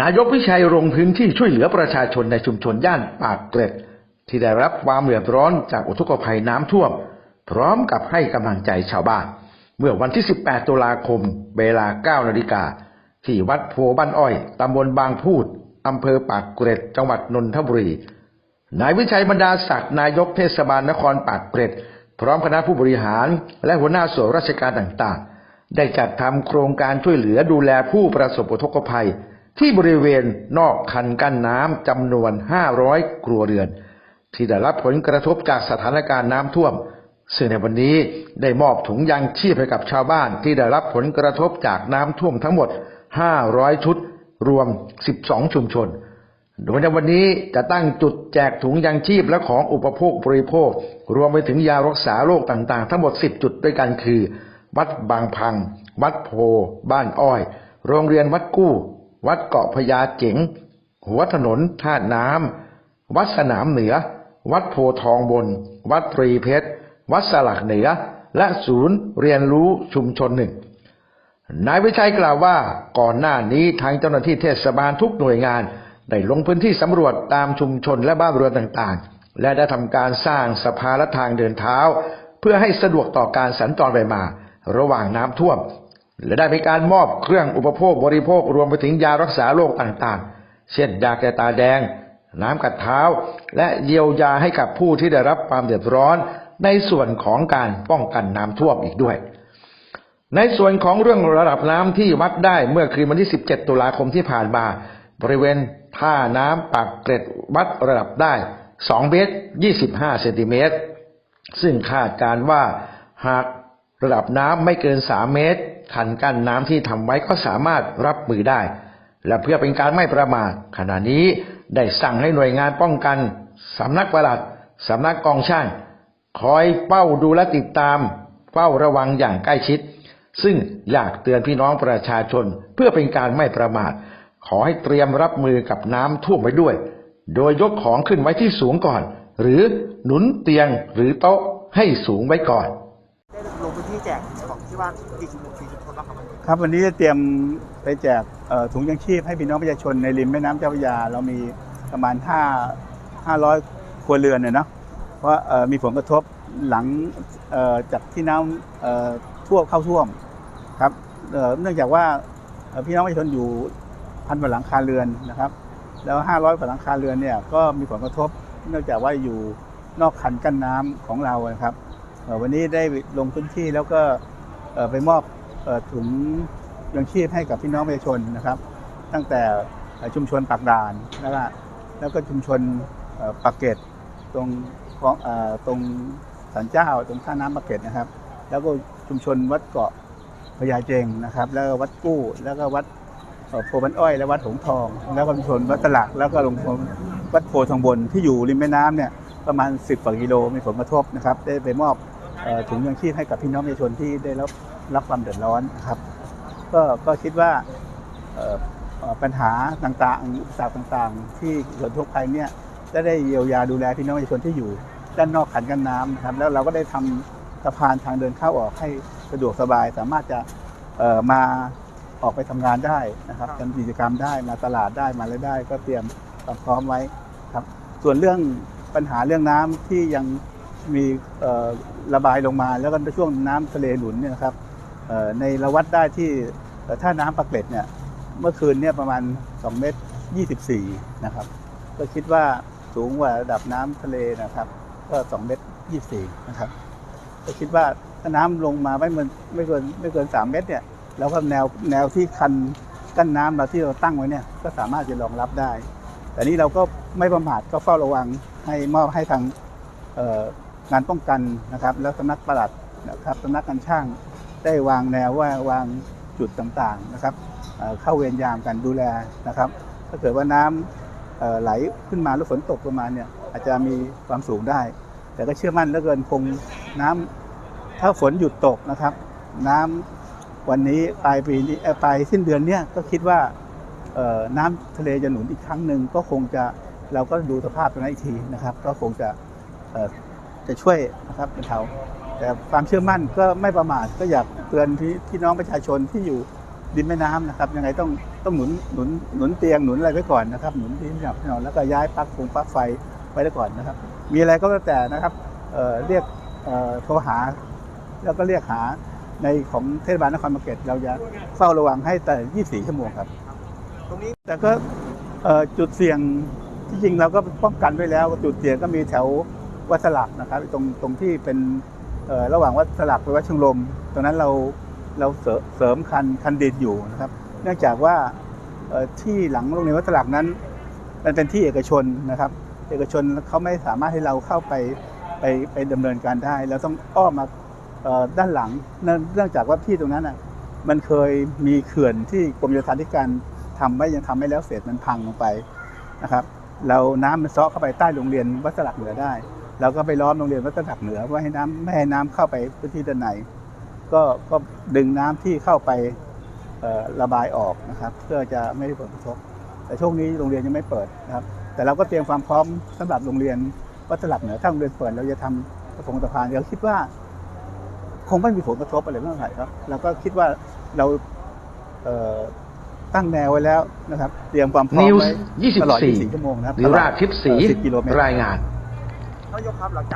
นายกวิชัยลงพื้นที่ช่วยเหลือประชาชนในชุมชนย่านปากเกร็ด ที่ได้รับความเดือดร้อนจากอุทกภัยน้ำท่วม พร้อมกับให้กำลังใจชาวบ้าน เมื่อวันที่ 18 ตุลาคม เวลา 9 นาฬิกา ที่วัดโพบ้านอ้อย ตำบลบางพูด อำเภอปากเกร็ด จังหวัดนนทบุรี นายวิชัยบรรดาศักดิ์นายกเทศบาลนครปากเกร็ด พร้อมคณะผู้บริหารและหัวหน้าส่วนราชการต่างๆ ได้จัดทำโครงการช่วยเหลือดูแลผู้ประสบอุทกภัย ที่บริเวณนอกคันกั้นน้ำจำนวน 500 ครัวเรือน ที่ได้รับผลกระทบจากสถานการณ์น้ำท่วม ซึ่งในวันนี้ได้มอบถุงยางชีพให้กับชาวบ้านที่ได้รับผลกระทบจากน้ำท่วมทั้งหมด 500 ชุด รวม 12 ชุมชน โดยในวันนี้จะตั้งจุดแจกถุงยางชีพและของอุปโภคบริโภค รวมไปถึงยารักษาโรคต่างๆ ทั้งหมด 10 จุดด้วยกันคือ วัดบางพัง วัดโพ บ้านอ้อย โรงเรียนวัดกู้ วัดเกาะพญาเจ๋ง หัวถนนท่าน้ำ วัดสนามเหนือ วัดโพทองบน วัดตรีเพชร วัดสลักเหนือ และศูนย์เรียนรู้ชุมชนหนึ่ง นายวิชัยกล่าวว่าก่อนหน้านี้ทางเจ้าหน้าที่เทศบาลทุกหน่วยงาน ได้ลงพื้นที่สำรวจตามชุมชนและบ้านเรือนต่างๆ และได้ทำการสร้างสะพานและทางเดินเท้า เพื่อให้สะดวกต่อการสัญจรไปมา ระหว่างน้ำท่วม และได้มีการมอบเครื่องอุปโภคบริโภครวมไปถึงยารักษาโรคต่างๆ เช่นยาแก้ตาแดง น้ำกัดเท้า และเยียวยาให้กับผู้ที่ได้รับความเดือดร้อนในส่วนของการป้องกันน้ำท่วมอีกด้วย ในส่วนของเรื่องระดับน้ำที่วัดได้เมื่อคืนวันที่ 17 ตุลาคมที่ผ่านมา บริเวณท่าน้ำปากเกร็ดวัดระดับได้ 2 เมตร 25 เซนติเมตร ซึ่งคาดการว่าหากระดับน้ำไม่เกิน 3 เมตร คันกั้นน้ำที่ทำไว้ก็สามารถรับมือได้ และเพื่อเป็นการไม่ประมาทขณะนี้ได้สั่งให้หน่วยงานป้องกันสำนักปลัดสำนักกองช่าง คอยเฝ้าดูและติดตาม เฝ้าระวังอย่างใกล้ชิด ซึ่งอยากเตือนพี่น้องประชาชนเพื่อเป็นการไม่ประมาท ขอให้เตรียมรับมือกับน้ำท่วมไว้ด้วย โดยยกของขึ้นไว้ที่สูงก่อน หรือหนุนเตียงหรือโต๊ะให้สูงไว้ก่อน ได้ลงพื้นที่แจก ที่บ้ากี่ชุมชนกี่ชุมชนบ้างครับวันนี้ครับวันนี้จะเตรียมไปแจกถุงยังชีพให้พี่น้องประชาชนในริมแม่น้ำเจ้าพระยา เรามีประมาณ 5 500 ครัวเรือนเนี่ยเนาะเพราะมีผลกระทบหลังจากที่น้ำท่วมเข้าท่วมครับเนื่องจากว่าพี่น้องประชาชนอยู่พันกว่าหลังคาเรือนนะครับ แล้ว 500กว่าหลังคาเรือนเนี่ยก็มีผลกระทบเนื่องจากว่าอยู่นอกคันกั้นน้ำของเรานะครับวันนี้ได้ลงพื้นที่แล้วก็ ไปมอบถุงยังชีพให้กับพี่น้องประชาชนนะครับ ตั้งแต่ชุมชนปากด่านแล้วก็แล้วก็ชุมชนปากเกร็ดตรงของตรงสันเจ้าตรงท่าน้ำปากเกร็ดนะครับ แล้วก็ชุมชนวัดเกาะพญาเจงนะครับ แล้ววัดกู้แล้วก็วัดโพบันอ้อยและวัดหงทอง แล้วก็ชุมชนวัดตลาดแล้วก็ลงวัดโพทองบนที่อยู่ริมแม่น้ำเนี่ยประมาณ 10กว่ากิโลมีผลกระทบนะครับ ได้ไปมอบ ถุงยังชีพให้กับพี่น้องประชาชนที่ได้รับรับความเดือดร้อนนะครับ ก็ก็คิดว่าเอ่อเอ่อปัญหาต่างๆอุปสรรคต่างๆ ที่เกิดทุกภัยเนี่ยจะได้เยียวยาดูแลพี่น้องประชาชนที่อยู่ด้านนอกขันกันน้ำนะครับ แล้วเราก็ได้ทำสะพานทางเดินเข้าออกให้สะดวกสบาย สามารถจะเอ่อมาออกไปทำงานได้นะครับทำกิจกรรมได้มาตลาดได้มาอะไรได้ ก็เตรียมความพร้อมไว้ครับ ส่วนเรื่องปัญหาเรื่องน้ำที่ยัง มีระบายลงมาแล้วก็ช่วงน้ำทะเลหนุนเนี่ยนะครับในราวัดได้ที่เอ่อท่าน้ำปากเกร็ดเนี่ยเมื่อคืนเนี่ยประมาณ 2 เมตร 24 นะครับ ก็คิดว่าสูงกว่าระดับน้ำทะเลนะครับ ก็2เมตร 24 นะครับ ก็คิดว่าถ้าน้ำลงมาไม่เกินไม่เกินไม่เกิน 3 เมตรเนี่ยแล้วก็แนวแนวที่คันกั้นน้ำเราที่เราตั้งไว้เนี่ยก็สามารถจะรองรับได้ แต่นี้เราก็ไม่ประมาทก็เฝ้าระวังให้มอบให้ทาง งานป้องกันนะครับ แล้วสำนักปลัดนะครับสำนักการช่างได้วางแนวว่าวางจุดต่างๆนะครับเข้าเวรยามกันดูแลนะครับ ถ้าเกิดว่าน้ำเอ่อไหลขึ้นมาหรือฝนตกลงมาณเนี่ยอาจจะมีความสูงได้ แต่ก็เชื่อมั่นเหลือเกินคงน้ำถ้าฝนหยุดตกนะครับ น้ำวันนี้ปลายปีนี้ปลายสิ้นเดือนเนี่ยก็คิดว่าน้ำทะเลจะหนุนอีกครั้งหนึ่งก็คงจะเราก็ดูสภาพตรงนั้นอีกทีนะครับ ก็คงจะ จะช่วยนะครับเป็นเทาแต่ความเชื่อมั่นก็ไม่ประมาทก็อยากเตือนพี่พี่น้องประชาชนที่อยู่ริมแม่น้ำนะครับยังไงต้องต้องหนุนหนุนหนุนเตียงหนุนอะไรไว้ก่อนนะครับหนุนที่หลับที่นอนแล้วก็ย้ายปลั๊กฟงปลั๊กไฟไว้ไว้ก่อนนะครับ มีอะไรก็แล้วแต่นะครับเอ่อเรียกเอ่อโทรหา แล้วก็เรียกหาในของเทศบาลนครปฐมเราจะเฝ้าระวังให้แต่ 24 ชั่วโมงครับ ตรงนี้แต่ก็เอ่อจุดเสี่ยงที่จริงเราก็ป้องกันไว้แล้ว จุดเสี่ยงก็มีแถว วัดสลักนะครับตรงตรงที่เป็นระหว่างวัดสลักไปวัดชงลม ตรงนั้นเราเราเสริมเสริมคันคันดินอยู่นะครับ เนื่องจากว่าที่หลังโรงเรียนวัดสลักนั้นมันเป็นที่เอกชนนะครับ เอกชนเขาไม่สามารถให้เราเข้าไปไปไปดำเนินการได้เราต้องอ้อมมาด้านหลังเนื่องจากว่าที่ตรงนั้นอะมันเคยมีเขื่อนที่กรมโยธาธิการทำไว้ยังทำไม่แล้วเสร็จมันพังลงไปนะครับ เราน้ำมันซาะเข้าไปใต้โรงเรียนวัดสลักเหนือได้ เราก็ไปล้อมโรงเรียนวัดสลักเหนือว่าให้น้ำไม่ให้น้ำเข้าไปพื้นที่ด้านในก็ก็ดึงน้ำที่เข้าไปเอ่อระบายออกนะครับ เพื่อจะไม่ได้ผลกระทบ แต่ช่วงนี้โรงเรียนยังไม่เปิดนะครับ แต่เราก็เตรียมความพร้อมสำหรับโรงเรียนวัดสลับเหนือถ้าโรงเรียนเปิดเราจะทำกระพงสะพานเราคิดว่า คงไม่มีผลกระทบอะไรมากเท่าไหร่ครับเราก็คิดว่าเราเอ่อตั้งแนวไว้แล้วนะครับ เตรียมความพร้อมนิวไว้ส์ตลอด24 24ชั่วโมงนะครับนิราชทิพย์ศรี10กิโลเมตรรายงาน เขายกครับหลังจาก